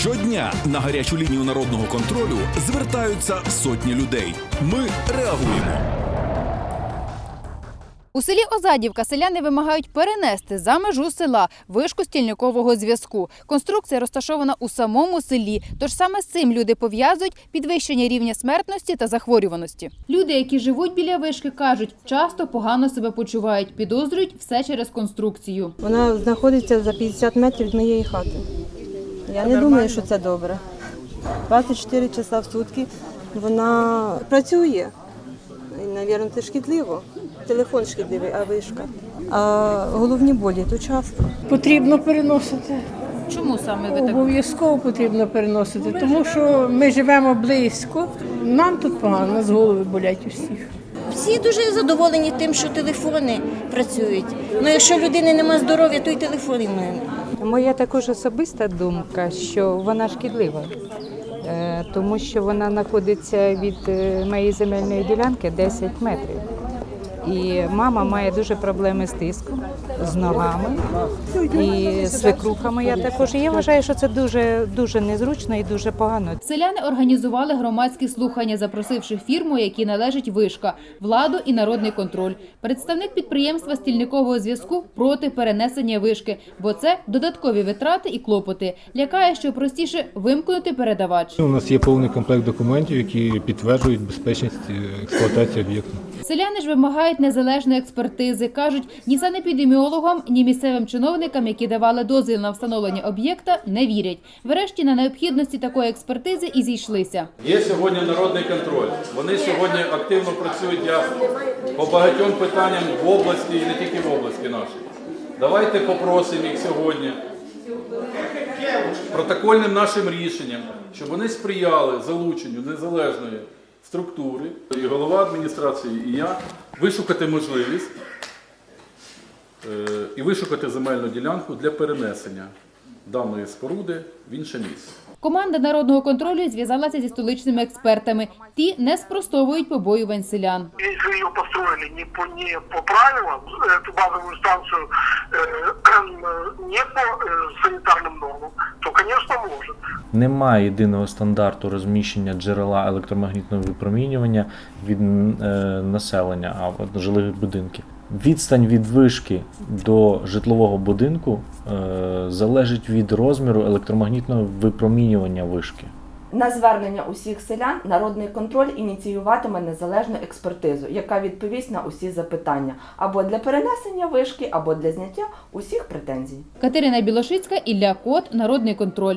Щодня на гарячу лінію народного контролю звертаються сотні людей. Ми реагуємо. У селі Озадівка селяни вимагають перенести за межу села вишку стільникового зв'язку. Конструкція розташована у самому селі, тож саме з цим люди пов'язують підвищення рівня смертності та захворюваності. Люди, які живуть біля вишки, кажуть, часто погано себе почувають, підозрюють все через конструкцію. Вона знаходиться за 50 метрів від моєї хати. Я не думаю, що це добре. 24 часа в сутки вона працює. І, Навірно, це шкідливо. Телефон шкідливий, а вишка. А головні болі то часто. Потрібно переносити. Чому саме ви так? Обов'язково потрібно переносити, тому що ми живемо близько. Нам тут погано, нас голови болять усіх. Всі дуже задоволені тим, що телефони працюють. Ну якщо людини немає здоров'я, то й телефони мене. Моя також особиста думка, що вона шкідлива, Е, тому що вона знаходиться від е, моєї земельної ділянки 10 метрів. І мама має дуже проблеми з тиском, з ногами і свекруха моя також. І я вважаю, що це дуже дуже незручно і дуже погано. Селяни організували громадські слухання, запросивши фірму, якій належить вишка, владу і народний контроль. Представник підприємства стільникового зв'язку проти перенесення вишки, бо це додаткові витрати і клопоти. Лякає, що простіше вимкнути передавач. У нас є повний комплект документів, які підтверджують безпечність е, експлуатації об'єкту. Селяни ж вимагають незалежної експертизи. кажуть, ні санепідеміологам, ні місцевим чиновникам, які давали дозвіл на встановлення об'єкта, не вірять. Врешті на необхідності такої експертизи і зійшлися. Є сьогодні народний контроль. Вони сьогодні активно працюють я по багатьом питанням в області і не тільки в області нашій. Давайте попросимо їх сьогодні протокольним нашим рішенням, щоб вони сприяли залученню незалежної структури, і голова адміністрації, і я вишукати можливість е, і вишукати земельну ділянку для перенесення даної споруди в інше місце. Команда народного контролю зв'язалася зі столичними експертами. Ті не спростовують побоювань селян. если ее построили не по, не по правилам, эту базовую станцию э, не по э, немає єдиного стандарту розміщення джерела електромагнітного випромінювання від е, населення або жилих будинків. Відстань від вишки до житлового будинку е, залежить від розміру електромагнітного випромінювання вишки. На звернення усіх селян народний контроль ініціюватиме незалежну експертизу, яка відповість на усі запитання або для перенесення вишки, або для зняття усіх претензій. Катерина Білошицька, Ілля Кот, Народний контроль.